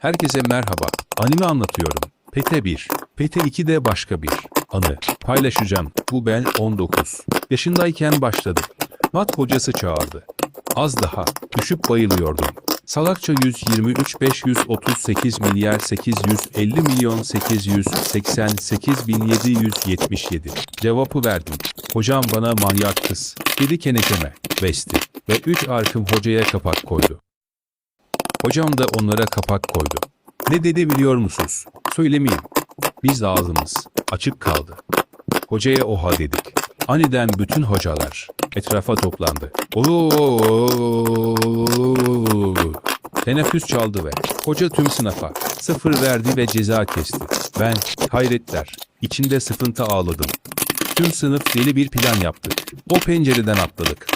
Herkese merhaba. Anime anlatıyorum. PT 1. PT 2'de başka bir anı paylaşacağım. Bu ben 19 yaşındayken başladı. Mat hocası çağırdı. Az daha düşüp bayılıyordum. Salakça 123 538 milyar 850 milyon 888 bin 777 cevabı verdim. Hocam bana manyak kız dedi kenekeme besti ve 3 arkım hocaya kapak koydu. Hocam da onlara kapak koydu. Ne dedi biliyor musunuz? Söylemeyeyim. Biz ağzımız açık kaldı. Hocaya oha dedik. Aniden bütün hocalar etrafa toplandı. Oo! Teneffüs çaldı ve hoca tüm sınıfa sıfır verdi ve ceza kesti. Ben hayretler içinde sıfıntı ağladım. Tüm sınıf deli bir plan yaptık. O pencereden atladık.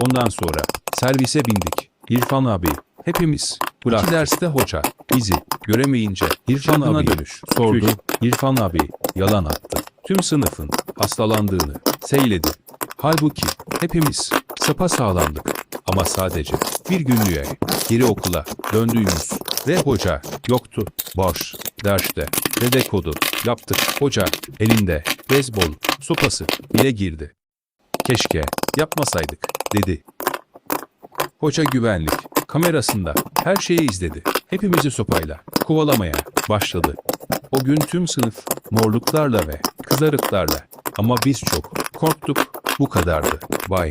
Ondan sonra servise bindik. İrfan abi, hepimiz. Bırak. İki derste hoca, bizi göremeyince İrfan abi dönüş sordu. İrfan abi yalan attı. Tüm sınıfın hastalandığını seyledi. Halbuki hepimiz sapa sağlandık. Ama sadece bir günlüğe geri okula döndüğümüz ve hoca yoktu. Boş derste dedekodu yaptık. Hoca elinde beyzbol sopası bile girdi. Keşke yapmasaydık dedi. Hoca güvenlik kamerasında her şeyi izledi. Hepimizi sopayla kovalamaya başladı. O gün tüm sınıf morluklarla ve kızarıklarla ama biz çok korktuk. Bu kadardı. Bye.